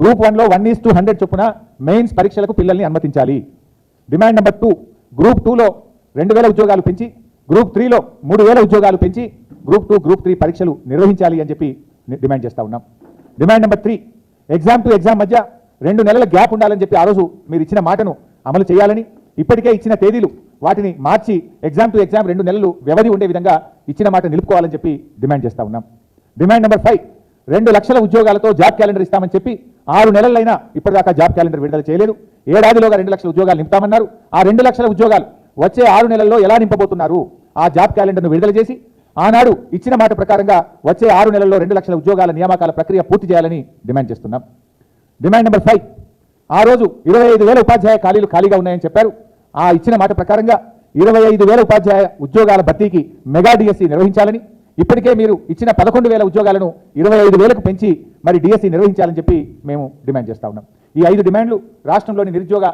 Group వన్లో one is two hundred చొప్పున mains పరీక్షలకు పిల్లల్ని అనుమతించాలి. డిమాండ్ నెంబర్ టూ గ్రూప్ టూలో రెండు వేల ఉద్యోగాలు పెంచి గ్రూప్ త్రీలో మూడు వేల ఉద్యోగాలు పెంచి గ్రూప్ టూ గ్రూప్ త్రీ పరీక్షలు నిర్వహించాలి అని చెప్పి డిమాండ్ చేస్తా ఉన్నాం. Demand number three exam to exam మధ్య రెండు నెలల గ్యాప్ ఉండాలని చెప్పి ఆ రోజు మీరు ఇచ్చిన మాటను అమలు చేయాలని ఇప్పటికే ఇచ్చిన తేదీలు వాటిని మార్చి ఎగ్జామ్ టు ఎగ్జామ్ రెండు నెలలు వ్యవధి ఉండే విధంగా ఇచ్చిన మాట నిలుపుకోవాలని చెప్పి డిమాండ్ చేస్తా ఉన్నాం. డిమాండ్ నెంబర్ ఫైవ్ రెండు లక్షల ఉద్యోగాలతో జాబ్ క్యాలెండర్ ఇస్తామని చెప్పి ఆరు నెలలైనా ఇప్పటిదాకా జాబ్ క్యాలెండర్ విడుదల చేయలేదు. ఏడాదిలోగా రెండు లక్షల ఉద్యోగాలు నింపుతామన్నారు. ఆ రెండు లక్షల ఉద్యోగాలు వచ్చే ఆరు నెలల్లో ఎలా నింపబోతున్నారు? ఆ జాబ్ క్యాలెండర్ను విడుదల చేసి ఆనాడు ఇచ్చిన మాట ప్రకారంగా వచ్చే ఆరు నెలల్లో రెండు లక్షల ఉద్యోగాల నియామకాల ప్రక్రియ పూర్తి చేయాలని డిమాండ్ చేస్తున్నాం. Demand number five. ఆ రోజు ఇరవై ఐదు వేల ఉపాధ్యాయ ఖాళీలు ఖాళీగా ఉన్నాయని చెప్పారు. ఆ ఇచ్చిన మాట ప్రకారంగా ఇరవై ఐదు వేల ఉపాధ్యాయ ఉద్యోగాల భర్తీకి మెగా డిఎస్సి నిర్వహించాలని ఇప్పటికే మీరు ఇచ్చిన పదకొండు వేల ఉద్యోగాలను ఇరవై ఐదు వేలకు పెంచి మరి డిఎస్సి నిర్వహించాలని చెప్పి మేము డిమాండ్ చేస్తా ఉన్నాం. ఈ ఐదు డిమాండ్లు రాష్ట్రంలోని నిరుద్యోగ